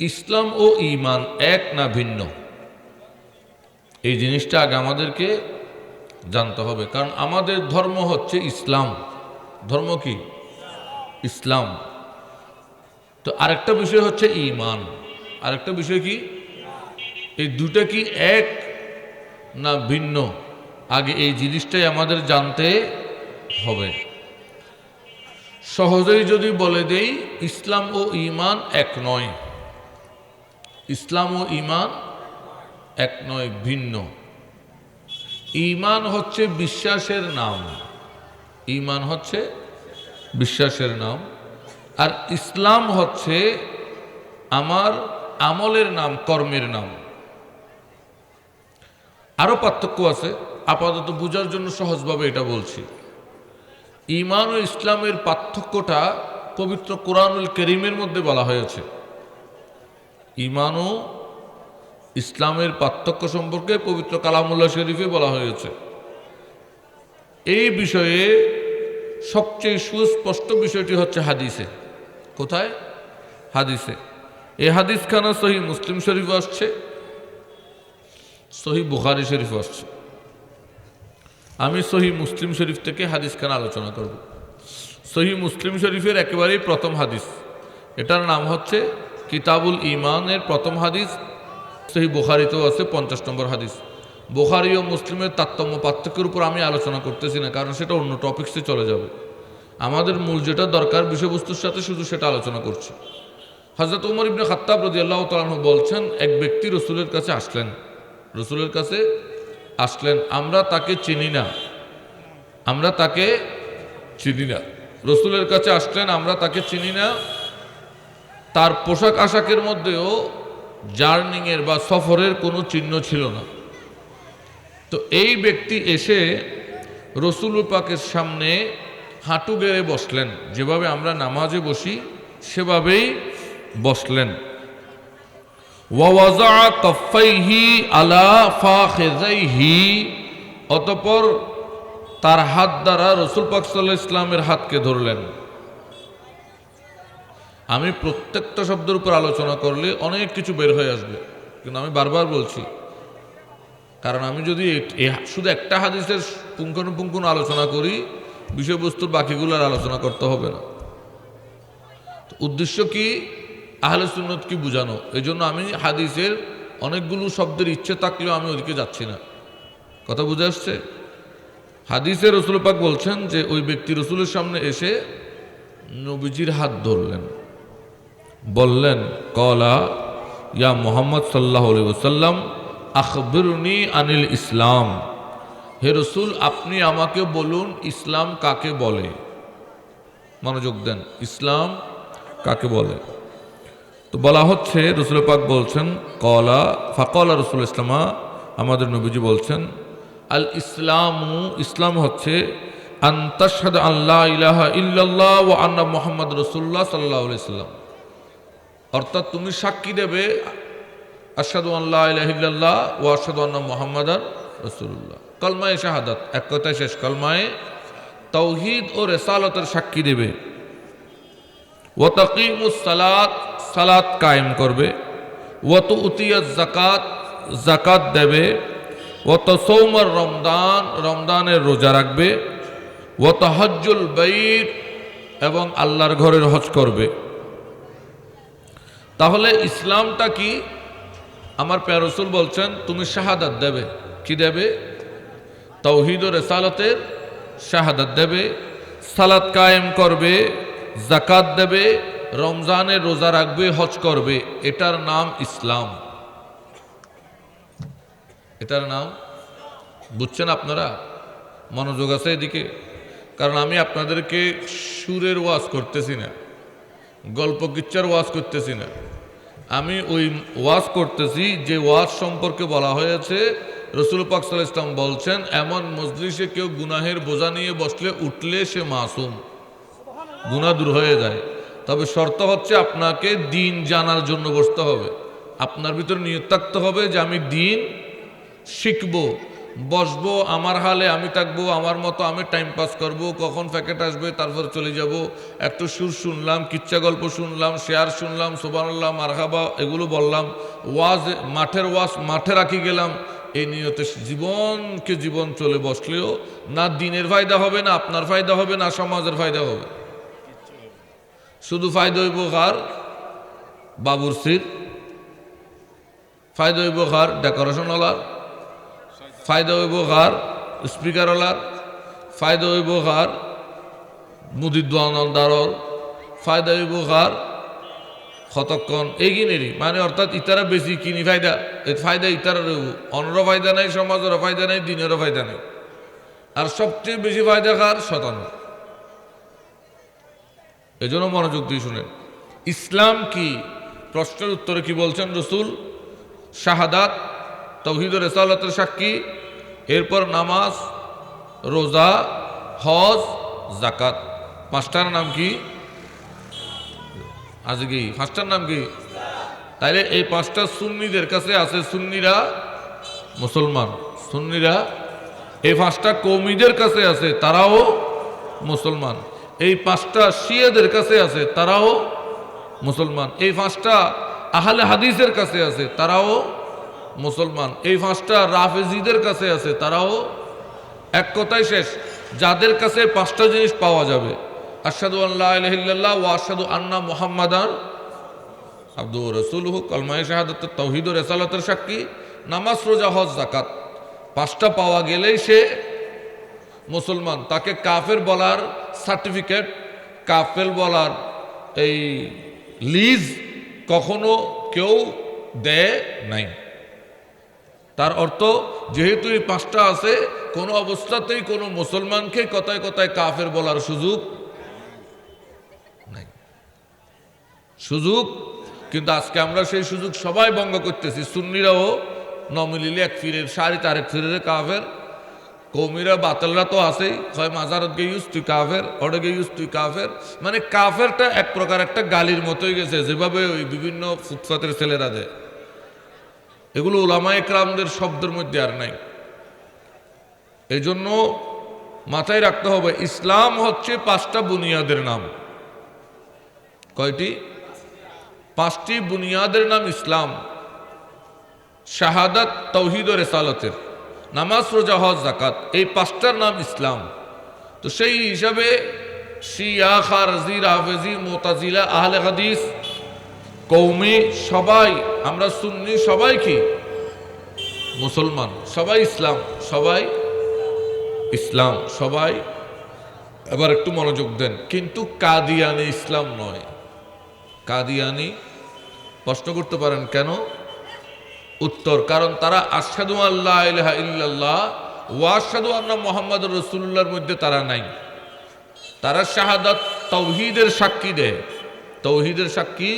ইসলাম ও ইমান এক না ভিন্ন? এই জিনিসটা আগে আমাদেরকে জানতে হবে। কারণ আমাদের ধর্ম হচ্ছে ইসলাম। ধর্ম কি? ইসলাম। তো আরেকটা বিষয় হচ্ছে ঈমান। আরেকটা বিষয় কি? এই দুটা কি এক না ভিন্ন? আগে এই জিনিসটাই আমাদের জানতে হবে। সহজেই যদি বলে দেই, ইসলাম ও ইমান এক নয়। ইসলাম ও ইমান এক নয়, ভিন্ন। ঈমান হচ্ছে বিশ্বাসের নাম। ইমান হচ্ছে বিশ্বাসের নাম। আর ইসলাম হচ্ছে আমার আমলের নাম, কর্মের নাম। আরও পার্থক্য আছে। আপাতত বোঝার জন্য সহজভাবে এটা বলছি। ঈমান ও ইসলামের পার্থক্যটা পবিত্র কোরআনুল করিমের মধ্যে বলা হয়েছে। ঈমান ও ইসলামের পার্থক্য সম্পর্কে পবিত্র কালামুল্লাহ শরীফে বলা হয়েছে। এই বিষয়ে সবচেয়ে সুস্পষ্ট বিষয়টি হচ্ছে হাদিসে। কোথায়? হাদিসে। এ এই হাদিসখানা সহি মুসলিম শরীফ আসছে, সহি বুখারি শরীফ আসছে। আমি সহি মুসলিম শরীফ থেকে হাদিসখানা আলোচনা করব। সহি মুসলিম শরীফের একেবারেই প্রথম হাদিস। এটার নাম হচ্ছে কিতাবুল ইমানের প্রথম হাদিস সেই বোখারিতেও আছে, পঞ্চাশ নম্বর হাদিস। বোখারি ও মুসলিমের তারতম্য পার্থক্যের উপর আমি আলোচনা করতেছি না, কারণ সেটা অন্য টপিক্সে চলে যাবে। আমাদের মূল যেটা দরকার বিষয়বস্তুর সাথে শুধু সেটা আলোচনা করছি। হজরত উমর ইবনে খাত্তাব রদি আল্লাহ তালু বলছেন, এক ব্যক্তি রসুলের কাছে আসলেন। রসুলের কাছে আসলেন, আমরা তাকে চিনি না। আমরা তাকে চিনি না। রসুলের কাছে আসলেন, আমরা তাকে চিনি না। তার পোশাক আশাকের মধ্যেও জার্নিংয়ের বা সফরের কোনো চিহ্ন ছিল না। তো এই ব্যক্তি এসে রসুল পাকের সামনে হাঁটু গেড়ে বসলেন। যেভাবে আমরা নামাজে বসি, সেভাবেই বসলেন। কফাইহি অতপর তার হাত দ্বারা রসুল পাক সাল্লাহ ইসলামের হাতকে ধরলেন। আমি প্রত্যেকটা শব্দের উপর আলোচনা করলে অনেক কিছু বের হয়ে আসবে। কিন্তু আমি বারবার বলছি, কারণ আমি যদি শুধু একটা হাদিসের পুঙ্খানুপুঙ্খান আলোচনা করি, বিষয়বস্তুর বাকিগুলোর আলোচনা করতে হবে না। উদ্দেশ্য কি? আহলে সুন্নত কি বোঝানো? এই জন্য আমি হাদিসের অনেকগুলো শব্দের ইচ্ছে থাকলেও আমি ওদিকে যাচ্ছি না। কথা বুঝে আসছে? হাদিসে রসুল পাক বলছেন যে, ওই ব্যক্তি রসুলের সামনে এসে নবীজির হাত ধরলেন। বললেন, কলা, ইয়া মোহাম্মদ সাল্লাহ ওসাল্লাম আখবিরনি আনিল ইসলাম। হে রসুল, আপনি আমাকে বলুন ইসলাম কাকে বলে? মনোযোগ দেন, ইসলাম কাকে বলে? তো বলা হচ্ছে, রসুল পাক বলছেন, কলা, ফাকলা রসুল ইসলামা, আমাদের নবীজি বলছেন, আল ইসলামু, ইসলাম হচ্ছে আন্তাসাদ আল্লাহ ইলাহা ইল্লাল্লাহ ও আন্না মোহাম্মদ রসুল্লাহ সাল্লাহ সাল্লাম অর্থাৎ তুমি সাক্ষী দেবে আসাদু আল্লাহ ইলাহিল্লাহ ও আসাদু আন্না মোহাম্মদ রসুল্লাহ কলমায় শাহাদাত, এক কথায় শেষ, কলমায় তৌহিদ ও রেসালতের সাক্ষী দেবে। ও সালাত সালাত কায়েম করবে। ও তো উতিয়াত জাকাত জাকাত দেবে। ও তো সৌমর রমদান রমদানের রোজা রাখবে। ও তো হজ্জুল বঈদ এবং আল্লাহর ঘরের হজ করবে। তাহলে ইসলামটা কি? আমার প্যারসুল বলছেন, তুমি শাহাদাত দেবে। কি দেবে? তৌহিদ ও রেসালতের শাহাদাত দেবে, সালাত কায়েম করবে জাকাত দেবে, রমজানের রোজা রাখবে, হজ করবে। এটার নাম ইসলাম। এটার নাম, বুঝছেন আপনারা? মনোযোগ আছে এদিকে। কারণ আমি আপনাদেরকে সুরের ওয়াজ করতেছি না। গল্প কিচ্ছার ওয়াজ করতেছি না। আমি ওই ওয়াজ করতেছি যে ওয়াজ সম্পর্কে বলা হয়েছে, রসুল পাক সাল্লাহ ইসলাম বলছেন, এমন মজলিসে কেউ গুনাহের বোঝা নিয়ে বসলে উঠলে সে মাসুম গুণা দূর হয়ে যায়। তবে শর্ত হচ্ছে আপনাকে দিন জানার জন্য বসতে হবে। আপনার ভিতরে নিয়ত থাকতে হবে যে আমি দিন শিখব। বসবো, আমার হালে আমি থাকব, আমার মতো আমি টাইম পাস করব, কখন প্যাকেট আসবে, তারপর চলে যাব। একটু সুর শুনলাম, কিচ্ছা গল্প শুনলাম শেয়ার শুনলাম সোবানুল্লাহ মারহাবা, এগুলো বললাম। ওয়াজ, মাঠের ওয়াজ, মাঠে রাখি গেলাম। এই নিয়তে জীবনকে জীবন চলে বসলেও না দিনের ফায়দা হবে, না আপনার ফায়দা হবে, না সমাজের ফায়দা হবে। শুধু ফায়দা হইব কার? বাবুরসির ফায়দা হইব কার? ডেকোরেশনওয়ালার ফায়দা হইব কার স্পিকারওয়ালার ফায়দা হইব কার মুদির দোয়ানদারর ফায়দা হইব কার কতক্ষণ এগিনেরই মানে অর্থাৎ ইতারা বেশি কিনি ফায়দা এই ফায়দা ইতারা রইব। অন্যরও ফায়দা নাই, সমাজেরও ফায়দা নাই, দিনেরও ফায়দা নাই। আর সবচেয়ে বেশি ফায়দা কার? এই জন্য মনোযোগ দিয়ে শুনেন। ইসলাম কি? প্রশ্নের উত্তরে কি বলছেন রসুল? শাহাদাত তৌহিদ রেসালতের সাক্ষী। এরপর নামাজ, রোজা, হজ জাকাত পাঁচটার নাম কি? আজকে পাঁচটার নাম কি? তাইলে এই পাঁচটা সুন্নিদের কাছে আছে সুন্নিরা মুসলমান, সুন্নিরা এই পাঁচটা কৌমিদের কাছে আছে তারাও মুসলমান। এই পাঁচটা শিয়াদের কাছে আছে তারাও মুসলমান। এই পাঁচটা আহলে হাদিসের কাছে আছে তারাও মুসলমান। এই পাঁচটা রাফেজিদের কাছে আছে, তারাও এক কথাই শেষ। যাদের কাছে পাঁচটা জিনিস পাওয়া যাবে আসাদু আল্লাহ ও আসাদু আন্না মোহাম্মদান আব্দুর রসুল হুক কলমায় শাহাদত তৌহিদ রেসালতের সাক্ষী। নামাজ, রোজা, হজ জাকাত পাঁচটা পাওয়া গেলেই সে মুসলমান। তাকে কাফের বলার সার্টিফিকেট, কাফের বলার এই লিজ কখনো কেউ দেয় নাই। তার অর্থ, যেহেতু এই পাঁচটা আছে, কোনো অবস্থাতেই কোনো মুসলমানকে কথায় কথায় কাফের বলার সুযোগ নাই। সুযোগ, কিন্তু আজকে আমরা সেই সুযোগ সবাই ভঙ্গ করতেছি। সুন্নিরাও নমিলিলে এক ফিরের সারি, তারেক ফিরের কাফের। কৌমিরা, বাতালরা তো আছেই। হয় মাজারত গে ইউজ তুই কাফের। অডে গে ইউজ তুই কাফের। মানে কাফেরটা এক প্রকার একটা গালির মতোই গেছে। যেভাবে ওই বিভিন্ন ফুটপাতের ছেলেরা দেয়। এগুলো ওলামা একরামদের শব্দের মধ্যে আর নাই। এই জন্য মাথায় রাখতে হবে, ইসলাম হচ্ছে পাঁচটা বুনিয়াদের নাম। কয়টি? পাঁচটি বুনিয়াদের নাম ইসলাম। শাহাদাত, তৌহিদ ও রেসালতের। নামাজ, রোজা, হজ জাকাত এই পাঁচটার নাম ইসলাম। তো সেই হিসাবে শিয়া, খারজি, রাফেজি, মোতাজিলা, আহলে হাদিস কৌমি সবাই, আমরা সুন্নি সবাই কি? মুসলমান, সবাই ইসলাম সবাই ইসলাম, সবাই। এবার একটু মনোযোগ দেন, কিন্তু কাদিয়ানি ইসলাম নয়। কাদিয়ানি প্রশ্ন করতে পারেন কেন? উত্তর, কারণ তারা আসাদু আল্লাহ ইল্লাল্লাহ ওয়াসাদু আন্না মোহাম্মদ রসুল্লাহর মধ্যে তারা নাই। তারা শাহাদাত, তৌহিদের সাক্ষী দেয়। তৌহিদের সাক্ষী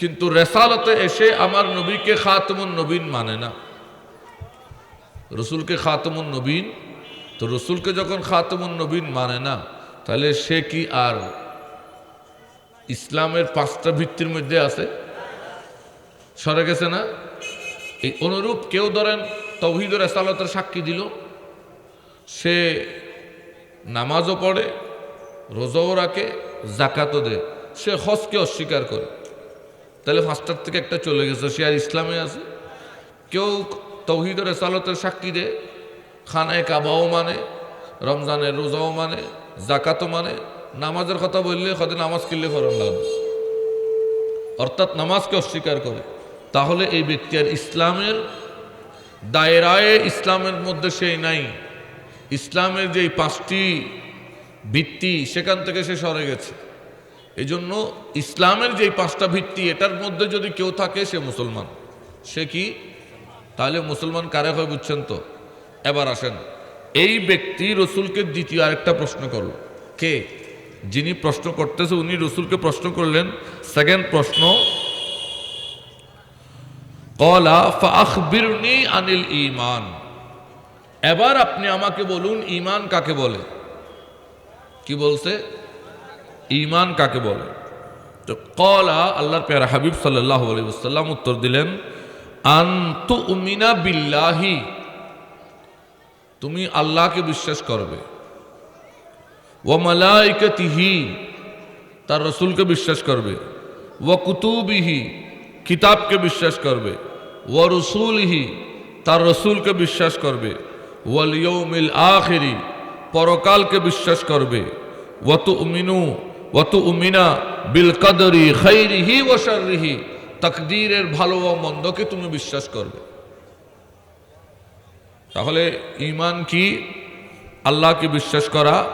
কিন্তু রেসালতে এসে আমার নবীকে খাতমুন নবীন মানে না। রসুলকে খাতমুন নবীন, তো রসুলকে যখন খাতমুন নবীন মানে না, তাহলে সে কি আর ইসলামের পাঁচটা ভিত্তির মধ্যে আছে? সরে গেছে না? এই অনুরূপ কেউ ধরেন তৌহিদ রেসালতের সাক্ষী দিল, সে নামাজও পড়ে, রোজাও রাখে জাকাতও দেয়, সে হজকে অস্বীকার করে। তাহলে ফার্স্টার থেকে একটা চলে গেছে, সে আর ইসলামে আছে। কেউ তৌহিদ রেসালতের সাক্ষী দেয় খানায় কাবাও মানে রমজানের রোজাও মানে জাকাতও মানে। নামাজের কথা বললে হয়তো নামাজ কিনলে ফরম লাগবে অর্থাৎ নামাজকে অস্বীকার করে। তাহলে এই ব্যক্তি আর ইসলামের দায়রায় ইসলামের মধ্যে সেই নাই। ইসলামের যে পাঁচটি ভিত্তি, সেখান থেকে সে সরে গেছে। এই জন্য ইসলামের যে পাঁচটা ভিত্তি, এটার মধ্যে যদি কেউ থাকে, সে মুসলমান। সে কি? তাহলে মুসলমান কারে হয় বুঝছেন তো? এবার আসেন, এই ব্যক্তি রসুলকে দ্বিতীয় আরেকটা প্রশ্ন করল। কে? যিনি প্রশ্ন করতেছে, উনি রসুলকে প্রশ্ন করলেন সেকেন্ড প্রশ্ন, কলা ফাখবিরনি আনিল ইমান এবার আপনি আমাকে বলুন ইমান কাকে বলে? কি বলছে? ইমান কাকে বলে? তো কলা আল্লাহর পেয়ারা হাবিব সাল্লাহ আলাইসাল্লাম উত্তর দিলেন আন্তু উমিনা বিল্লাহি। তুমি আল্লাহকে বিশ্বাস করবে। ও মালাইকতিহি। তার রসুলকে বিশ্বাস করবে। ও কুতুবিহি। কিতাবকে বিশ্বাস করবে। ও রসুলহি। তার রসুলকে বিশ্বাস করবে। ওয়াল ইয়ৌমিল আখিরি। পরকালকে বিশ্বাস করবে। ওয়াতু উমিনু ওয়াতু উমিনা বিল কদরি খৈরিহি ও শাররিহি। তাকদীরের ভালো ও মন্দকে তুমি বিশ্বাস করবে। তাহলে ঈমান কি? আল্লাহকে বিশ্বাস করা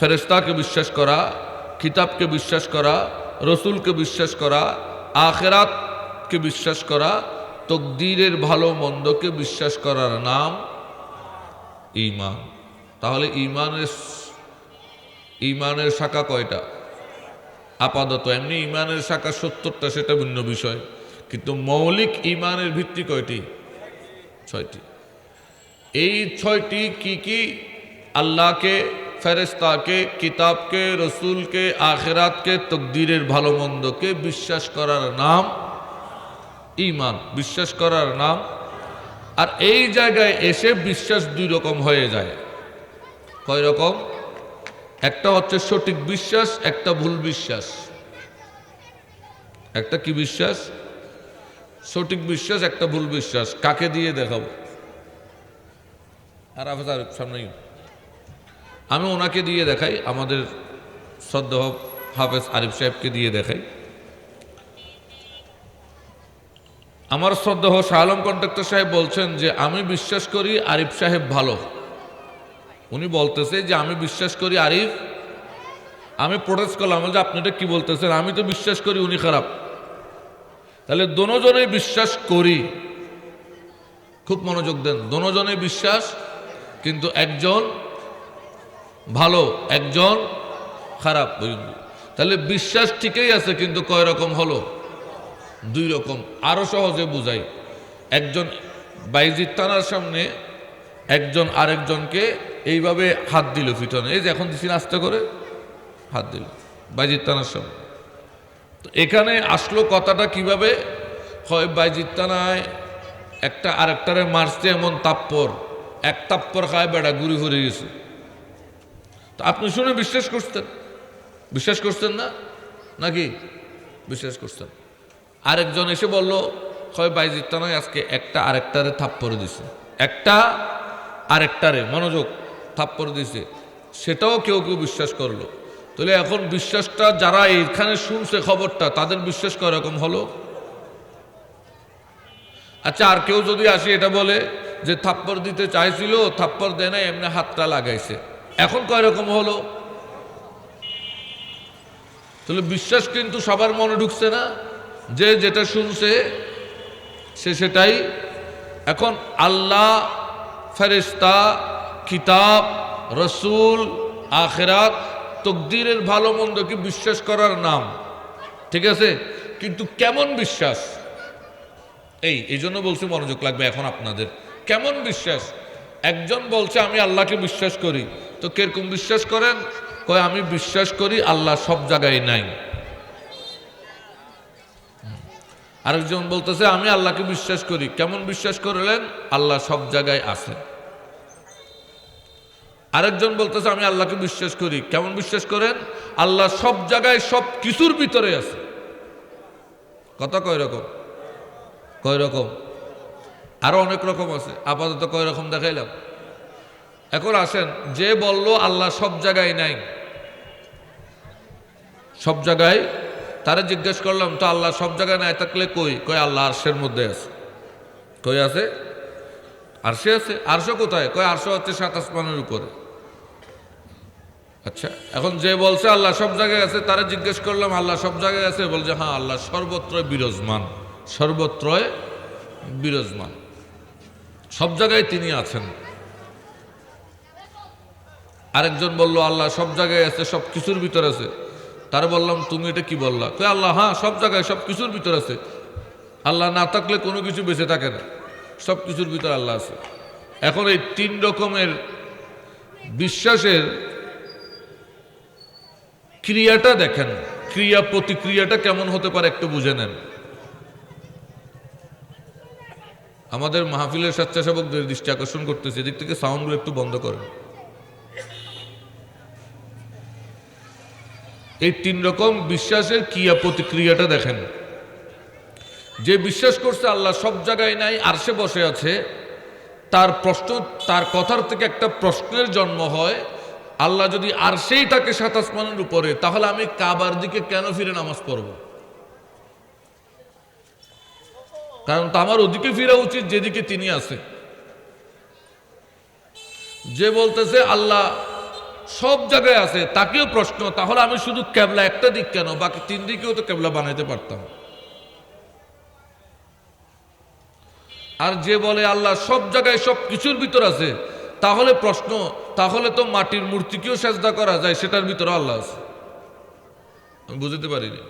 ফেরেস্তাকে বিশ্বাস করা, কিতাবকে বিশ্বাস করা, রসুলকে বিশ্বাস করা, আখেরাতকে বিশ্বাস করা, তকদিরের ভালো মন্দকে বিশ্বাস করার নাম ঈমান। তাহলে ঈমানের ঈমানের শাখা কয়টা? আপাতত এমনি ঈমানের শাখা সত্তরটা, সেটা ভিন্ন বিষয়। কিন্তু মৌলিক ঈমানের ভিত্তি কয়টি? ছয়টি। এই ছয়টি কি কি? আল্লাহকে ফেরেস্তাকে কিতাবকে, রসুলকে, আখেরাতকে, তকদিরের ভালো মন্দকে বিশ্বাস করার নাম ইমান বিশ্বাস করার নাম। আর এই জায়গায় এসে বিশ্বাস দুই রকম হয়ে যায়। কয় রকম? একটা হচ্ছে সঠিক বিশ্বাস, একটা ভুল বিশ্বাস। একটা কি বিশ্বাস? সঠিক বিশ্বাস, একটা ভুল বিশ্বাস। কাকে দিয়ে দেখাবো? আর হাফেজ সামনে আমি ওনাকে দিয়ে দেখাই, আমাদের শ্রদ্ধা হাফেজ আরিফ সাহেবকে দিয়ে দেখাই। আমার শ্রদ্ধা শাহ আলম কন্ট্রাক্টর সাহেব বলছেন যে, আমি বিশ্বাস করি আরিফ সাহেব ভালো। উনি বলতেছে যে, আমি বিশ্বাস করি আরিফ, আমি প্রোটেস্ট করলাম। যে আপনি এটা কি বলতেছেন? আমি তো বিশ্বাস করি উনি খারাপ। তাহলে দোনোজনেই বিশ্বাস করি। খুব মনোযোগ দেন। দোনোজনে বিশ্বাস, কিন্তু একজন ভালো, একজন খারাপ। তাহলে বিশ্বাস ঠিকই আছে, কিন্তু কয় রকম হলো? দুই রকম। আরও সহজে বুঝাই। একজন বাইজিৎ থানার সামনে, একজন আরেকজনকে এইভাবে হাত দিল পিছনে এই যে এখন দিছি আস্তে করে, হাত দিল। বাইজিৎ থানার সামনে। তো এখানে আসলো কথাটা কীভাবে? হয় বাইজিৎ থানায় একটা আরেকটারে মারছে এমন তাপ্পর এক তাপ্পর খায় বেড়া ঘুরে ঘুরে গেছে। তো আপনি শুনে বিশ্বাস করতেন বিশ্বাস করতেন না? নাকি? বিশ্বাস করতেন আরেকজন এসে বলল, হয় বাইজিৎ নয় আজকে একটা আরেকটারে থাপ্পড়ে দিছে। একটা আরেকটারে, মনোযোগ। থাপ্পড়ে দিছে। সেটাও কেউ কেউ বিশ্বাস করল। তাহলে এখন বিশ্বাসটা যারা এখানে শুনছে খবরটা, তাদের বিশ্বাস কয়রকম হলো? আচ্ছা আর কেউ যদি আসে এটা বলে যে থাপ্পড় দিতে চাইছিল, থাপ্পড় দেয় না এমনি হাতটা লাগাইছে। এখন কয় রকম হলো? তাহলে বিশ্বাস কিন্তু সবার মনে ঢুকছে না। যে যেটা শুনছে, সে সেটাই। এখন আল্লাহ ফেরিস্তা কিতাব, রসুল, আখেরাত, তকদিরের ভালো মন্দকে বিশ্বাস করার নাম। ঠিক আছে? কিন্তু কেমন বিশ্বাস? এই এই জন্য বলছি মনোযোগ লাগবে এখন আপনাদের। কেমন বিশ্বাস? একজন বলছে, আমি আল্লাহকে বিশ্বাস করি। তো কীরকম বিশ্বাস করেন? কয়, আমি বিশ্বাস করি আল্লাহ সব জায়গায় নাই। আরেকজন বলতেছে, আমি আল্লাহকে বিশ্বাস করি। কেমন বিশ্বাস করলেন? আল্লাহ সব জায়গায় আছে আরেকজন বলতেছে, আমি আল্লাহকে বিশ্বাস করি। কেমন বিশ্বাস করেন? আল্লাহ সব জায়গায় সব কিছুর ভিতরে আছে। কথা কয় রকম? কয় রকম? আরও অনেক রকম আছে। আপাতত কয় রকম দেখাইলাম। এখন আসেন, যে বলল, আল্লাহ সব জায়গায় নাই। সব জায়গায়? তারা জিজ্ঞেস করলাম, তো আল্লাহ সব জায়গায় নাই? থাকলে কই? কই আল্লাহ আরশের মধ্যে আছে। কই আছে? আরশে আছে? আরশো কোথায়? কয়, আরশো হচ্ছে সাত আসমানের উপরে। আচ্ছা এখন যে বলছে আল্লাহ সব জায়গায় আছে, তারা জিজ্ঞেস করলাম, আল্লাহ সব জায়গায় আছে? বলছে হ্যাঁ আল্লাহ সর্বত্রই বিরাজমান সর্বত্রয় বিরাজমান। সব জায়গায় তিনি আছেন। আরেকজন বলল, আল্লাহ সব জায়গায় আছে, সব কিছুর ভিতর আছে। তার বললাম, তুমি এটা কি বললা? তো আল্লাহ হ্যাঁ সব জায়গায়, সব কিছুর ভিতর আছে। আল্লাহ না থাকলে কোনো কিছু বেঁচে থাকে না। সব কিছুর ভিতর আল্লাহ আছে। এখন এই তিন রকমের বিশ্বাসের ক্রিয়াটা দেখেন, ক্রিয়া প্রতিক্রিয়াটা কেমন হতে পারে একটু বুঝে নেন। আমাদের মাহফিলের স্বেচ্ছাসেবকদের দৃষ্টি আকর্ষণ করতেছে, এদিক থেকে সাউন্ডগুলো একটু বন্ধ করেন। এই তিন রকম বিশ্বাসের ক্রিয়া প্রতিক্রিয়াটা দেখেন। যে বিশ্বাস করছে আল্লাহ সব জায়গায় নাই আর সে বসে আছে, তার প্রশ্ন, তার কথার থেকে একটা প্রশ্নের জন্ম হয় আল্লাহ যদি আর সেই থাকে সাত আসমানের উপরে, তাহলে আমি কাবার দিকে কেন ফিরে নামাজ পড়ব? কারণ তো আমার ওদিকে ফিরা উচিত, যেদিকে তিনি আছে। যে বলতেছে, আল্লাহ সব জায়গায় আছে, তাকেও প্রশ্ন, তাহলে আমি শুধু ক্যাবলা একটা দিক কেন? বাকি তিন দিকেও তো ক্যাবলা বানাইতে পারতাম। আর যে বলে, আল্লাহ সব জায়গায় সব কিছুর ভিতর আছে তাহলে প্রশ্ন, তাহলে তো মাটির মূর্তিকেও সেজদা করা যায়, সেটার ভিতরে আল্লাহ আছে। আমি বুঝতে পারিনি।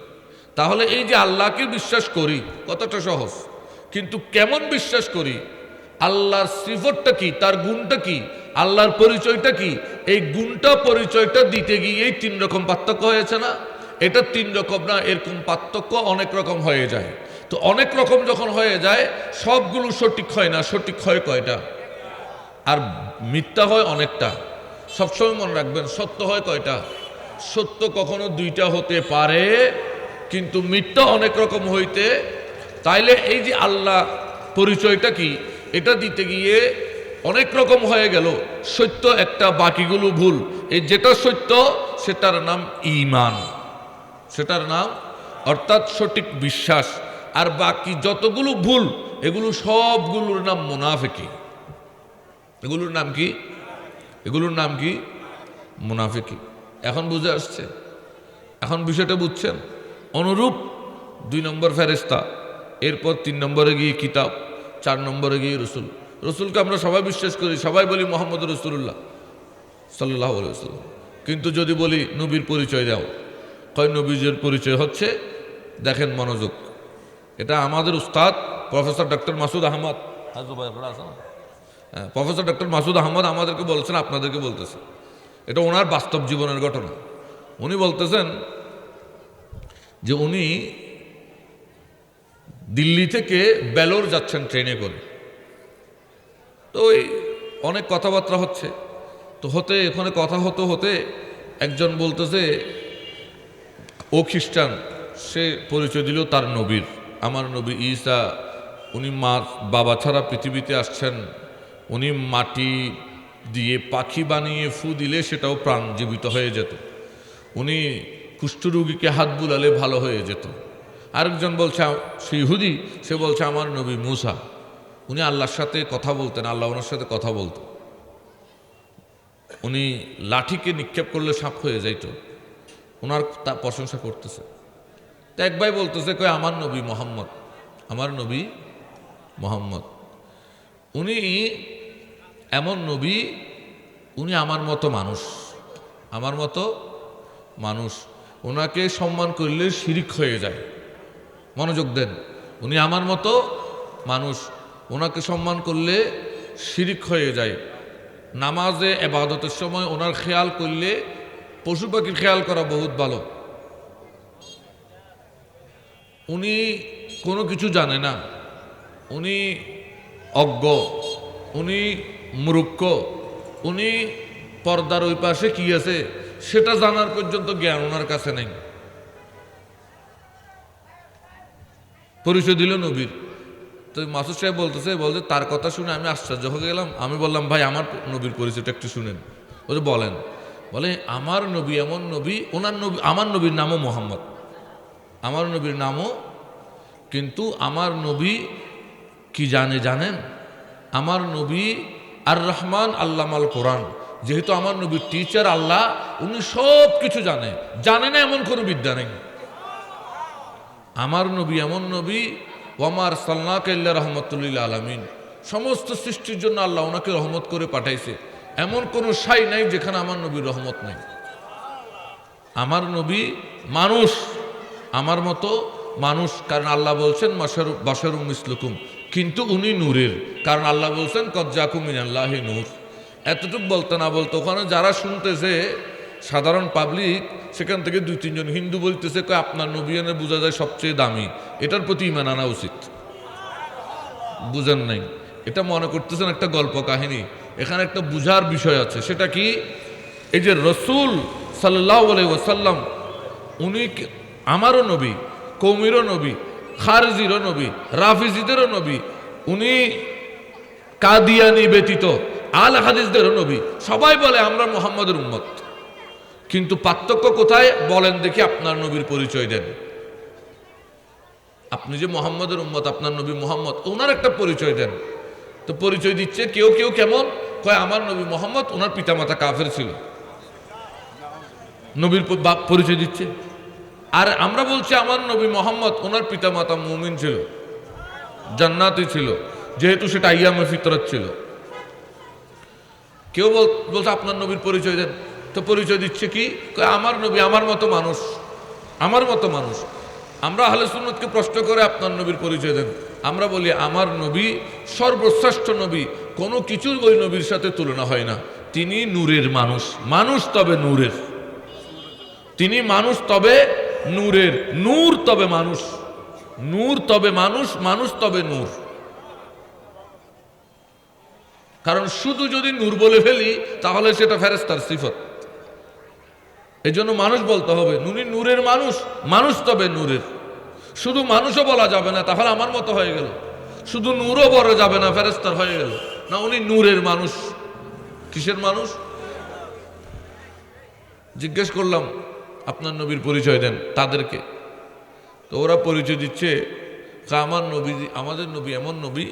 তাহলে এই যে আল্লাহকে বিশ্বাস করি কতটা সহজ, কিন্তু কেমন বিশ্বাস করি? আল্লাহর সিফতটা কি, তার গুণটা কি, আল্লাহর পরিচয়টা কি? এই গুণটা, পরিচয়টা দিতে গিয়ে এই তিন রকম পার্থক্য হয়েছে না? এটা তিন রকম না, এরকম পার্থক্য অনেক রকম হয়ে যায়। তো অনেক রকম যখন হয়ে যায়, সবগুলো সঠিক হয় না, সঠিক হয় কয়টা? আর মিথ্যা হয় অনেকটা। সবসময় মনে রাখবেন, সত্য হয় কয়টা? সত্য কখনো দুইটা হতে পারে, কিন্তু মিথ্যা অনেক রকম হইতে। তাইলে এই যে আল্লাহ পরিচয়টা কি, এটা দিতে গিয়ে অনেক রকম হয়ে গেল। সত্য একটা, বাকিগুলো ভুল। এই যেটা সত্য, সেটার নাম ইমান সেটার নাম, অর্থাৎ সঠিক বিশ্বাস। আর বাকি যতগুলো ভুল, এগুলো সবগুলোর নাম মুনাফিকি। এগুলোর নাম কি? এগুলোর নাম কি? মুনাফিকি। এখন বুঝে আসছে। এখন বিষয়টা বুঝছেন? অনুরূপ দুই নম্বর ফেরেস্তা এরপর তিন নম্বরে গিয়ে কিতাব, চার নম্বরে গিয়ে রসুল। রসুলকে আমরা সবাই বিশ্বাস করি, সবাই বলি মোহাম্মদ রসুল্লাহ সাল্লাহ রসুল কিন্তু যদি বলি নবীর পরিচয় দাও, কয় নবীজের পরিচয় হচ্ছে, দেখেন মনোযোগ। এটা আমাদের উস্তাদ, প্রফেসর ডক্টর মাসুদ আহমদ। হাজু প্রফেসর ডক্টর মাসুদ আহমদ আমাদেরকে বলছেন, আপনাদেরকে বলতেছে। এটা ওনার বাস্তব জীবনের ঘটনা। উনি বলতেছেন যে উনি দিল্লি থেকে বেলোর যাচ্ছেন ট্রেনে করে। তো ওই অনেক কথাবার্তা হচ্ছে। তো হতে, এখানে কথা হতে হতে একজন বলতেছে, ও খ্রিস্টান, সে পরিচয় দিল তার নবীর। আমার নবী ঈসা, উনি মা বাবা ছাড়া পৃথিবীতে আসছেন উনি মাটি দিয়ে পাখি বানিয়ে ফু দিলে সেটাও প্রাণ জীবিত হয়ে যেত। উনি কুষ্ঠরোগীকে হাত বুলালে ভালো হয়ে যেত। আরেকজন বলছে, সে ইহুদি, সে বলছে, আমার নবী মুসা। উনি আল্লাহর সাথে কথা বলতেন, আল্লাহ ওনার সাথে কথা বলতেন উনি লাঠিকে নিক্ষেপ করলে সাপ হয়ে যাইত। ওনার তা প্রশংসা করতেছে। তো এক বলতেছে, কই, আমার নবী মোহাম্মদ, আমার নবী মোহাম্মদ। উনি এমন নবী, উনি আমার মতো মানুষ, আমার মতো মানুষ। ওনাকে সম্মান করলে শিরিক হয়ে যায়। মনোযোগ দেন। উনি আমার মতো মানুষ ওনাকে সম্মান করলে শিরিক হয়ে যায়। নামাজে এবাদতের সময় ওনার খেয়াল করলে পশু পাখির খেয়াল করা বহুত ভালো। উনি কোনো কিছু জানে না। উনি অজ্ঞ। উনি মূর্খ উনি পর্দার ওই পাশে কি আছে, সেটা জানার পর্যন্ত জ্ঞান ওনার কাছে নেই। পরিচয় দিল নবীর। তো মাসুদ সাহেব বলতেছে বলতে তার কথা শুনে আমি আশ্চর্য হয়ে গেলাম। আমি বললাম, ভাই, আমার নবীর পরিচয়টা একটু শুনেন। বলছে বলেন, বলে, আমার নবী এমন নবী, ওনার নবী, আমার নবীর নামও মোহাম্মদ। আমার নবীর নামও, কিন্তু আমার নবী কি জানে জানেন? আমার নবী আর রহমান আল্লামাল কোরআন। যেহেতু আমার নবীর টিচার আল্লাহ, উনি সব কিছু জানে। জানে না এমন কোনো বিদ্যা নেই। আমার নবী এমন নবী ওমার সাল্লাহ রহমতুল্লিল আলমিন। সমস্ত সৃষ্টির জন্য আল্লাহ ওনাকে রহমত করে পাঠাইছে। এমন কোনো সাই নাই যেখানে আমার নবীর রহমত নেই। আমার নবী মানুষ। আমার মতো মানুষ। কারণ আল্লাহ বলছেন মাসারু বাসারু মিসলুকুম। কিন্তু উনি নূরের, কারণ আল্লাহ বলছেন কজ্জাকুম আল্লাহ নূর। এতটুকু বলতে না বলতো ওখানে যারা শুনতেছে, সাধারণ পাবলিক, সেখান থেকে দুই তিনজন হিন্দু বলতেছে আপনার নবীনে বোঝা যায় সবচেয়ে দামি। এটার প্রতি ইমান আনা উচিত। বুঝেন নাই? এটা মনে করতেছেন একটা গল্প কাহিনী। এখানে একটা বুঝার বিষয় আছে, সেটা কি? এই যে রসুল সাল্লাহ ওসাল্লাম উনি আমারও নবী, কৌমিরও নবী খারজিরও নবী, রাফিজিদেরও নবী, উনি কাদিয়ানি ব্যতীত আল হাদিসদেরও নবী। সবাই বলে, আমরা মোহাম্মদের উম্মত। কিন্তু পার্থক্য কোথায়? বলেন দেখি আপনার নবীর পরিচয় দেন। আপনি যে মোহাম্মদের উম্মত, আপনার নবী মোহাম্মদ, ওনার একটা পরিচয় দেন। তো পরিচয় দিচ্ছে কেউ কেউ কেমন? কয়, আমার নবী মোহাম্মদ, ওনার পিতামাতা কাফের ছিল। নবীর পরিচয় দিচ্ছে। আর আমরা বলছি আমার নবী মোহাম্মদ, ওনার পিতামাতা মুমিন ছিল, জান্নাতি ছিল, যেহেতু সেটা আইয়ামে ফিতরত ছিল। কেউ বল- বলছে আপনার নবীর পরিচয় দেন, তো পরিচয় দিচ্ছে কি? আমার নবী আমার মতো মানুষ, আমার মতো মানুষ। আমরা আহলে সুন্নতকে প্রশ্ন করে আপনার নবীর পরিচয় দেন। আমরা বলি, আমার নবী সর্বশ্রেষ্ঠ নবী, কোনো কিছুর ওই নবীর সাথে তুলনা হয় না। তিনি নূরের মানুষ মানুষ তবে নূরের। তিনি মানুষ তবে নূরের নূর তবে মানুষ। নূর তবে মানুষ মানুষ তবে নূর। কারণ শুধু যদি নূর বলে ফেলি, তাহলে সেটা ফেরেস্তার সিফত। এই জন্য মানুষ বলতে হবে, নুনি নূরের মানুষ মানুষ তবে নূরের। শুধু মানুষও বলা যাবে না, তাহলে আমার মতো হয়ে গেল। শুধু নূরও বলা যাবে না ফেরেস্তার হয়ে গেল। না, উনি নূরের মানুষ। কিসের মানুষ? জিজ্ঞেস করলাম আপনার নবীর পরিচয় দেন তাদেরকে। তো ওরা পরিচয় দিচ্ছে, "কা, আমার নবী, আমাদের নবী এমন নবী?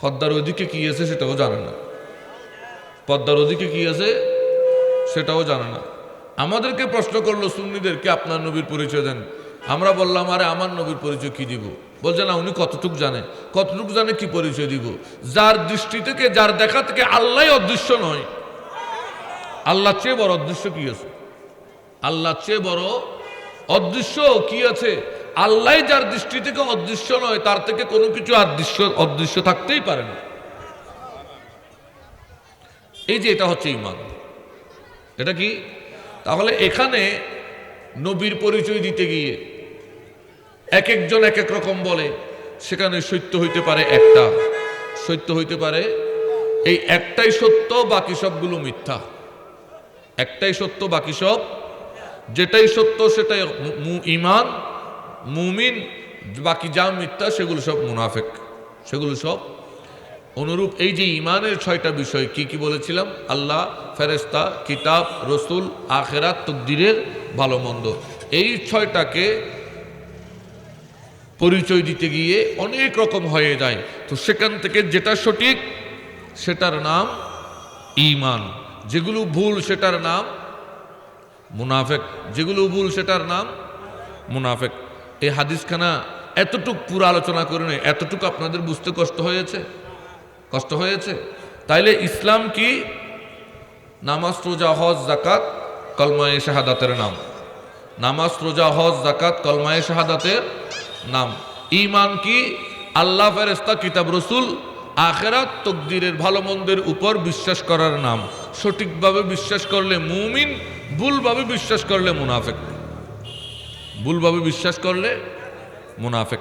পদ্মার ওদিকে কি আছে সেটাও জানে না। পদ্মার ওদিকে কি আছে সেটাও জানে না। আমাদেরকে প্রশ্ন করল সুন্নিদেরকে আপনার নবীর পরিচয় দেন। আমরা বললাম, আরে, আমার নবীর পরিচয় কি দিব? বলছে, না, উনি কতটুক জানে? কতটুক জানে কি পরিচয় দিব? যার দৃষ্টি থেকে, যার দেখা থেকে আল্লাহ অদৃশ্য নয়। আল্লাহ চেয়ে বড় অদৃশ্য কি আছে? আল্লাহ চেয়ে বড় অদৃশ্য কি আছে? আল্লাহ যার দৃষ্টি থেকে অদৃশ্য নয়, তার থেকে কোনো কিছু অদৃশ্য অদৃশ্য থাকতেই পারে না। এই যে এটা হচ্ছে ইমান। এটা কি? তাহলে এখানে নবীর পরিচয় দিতে গিয়ে এক একজন এক এক রকম বলে, সেখানে সত্য হইতে পারে একটা। সত্য হইতে পারে এই একটাই সত্য, বাকি সবগুলো মিথ্যা। একটাই সত্য, বাকি সব? যেটাই সত্য সেটাই ইমান মুমিন, বাকি যা মিথ্যা সেগুলো সব মুনাফেক, সেগুলো সব। অনুরূপ এই যে ইমানের ছয়টা বিষয়, কি কি বলেছিলাম? আল্লাহ ফেরেস্তা কিতাব, রসুল, আখেরাত, তকদিরের ভালো মন্দ। এই ছয়টাকে পরিচয় দিতে গিয়ে অনেক রকম হয়ে যায়। তো সেখান থেকে যেটা সঠিক, সেটার নাম ইমান যেগুলো ভুল সেটার নাম মুনাফেক, যেগুলো ভুল সেটার নাম মুনাফেক। এই হাদিসখানা এতটুক পুরো আলোচনা করে নেই, এতটুকু আপনাদের বুঝতে কষ্ট হয়েছে? কষ্ট হয়েছে? তাইলে ইসলাম কি? নামাজ, রোজা, হজ জাকাত কলমায়ে শাহাদাতের নাম। নামাজ, রোজা, হজ জাকাত কলমায়ে শাহাদাতের নাম। ইমান কি? আল্লাহ ফেরেস্তা কিতাব রসুল আখেরাত তকদিরের ভালো মন্দের উপর বিশ্বাস করার নাম। সঠিকভাবে বিশ্বাস করলে মুমিন, ভুলভাবে বিশ্বাস করলে মুনাফেক। ভুলভাবে বিশ্বাস করলে মুনাফেক।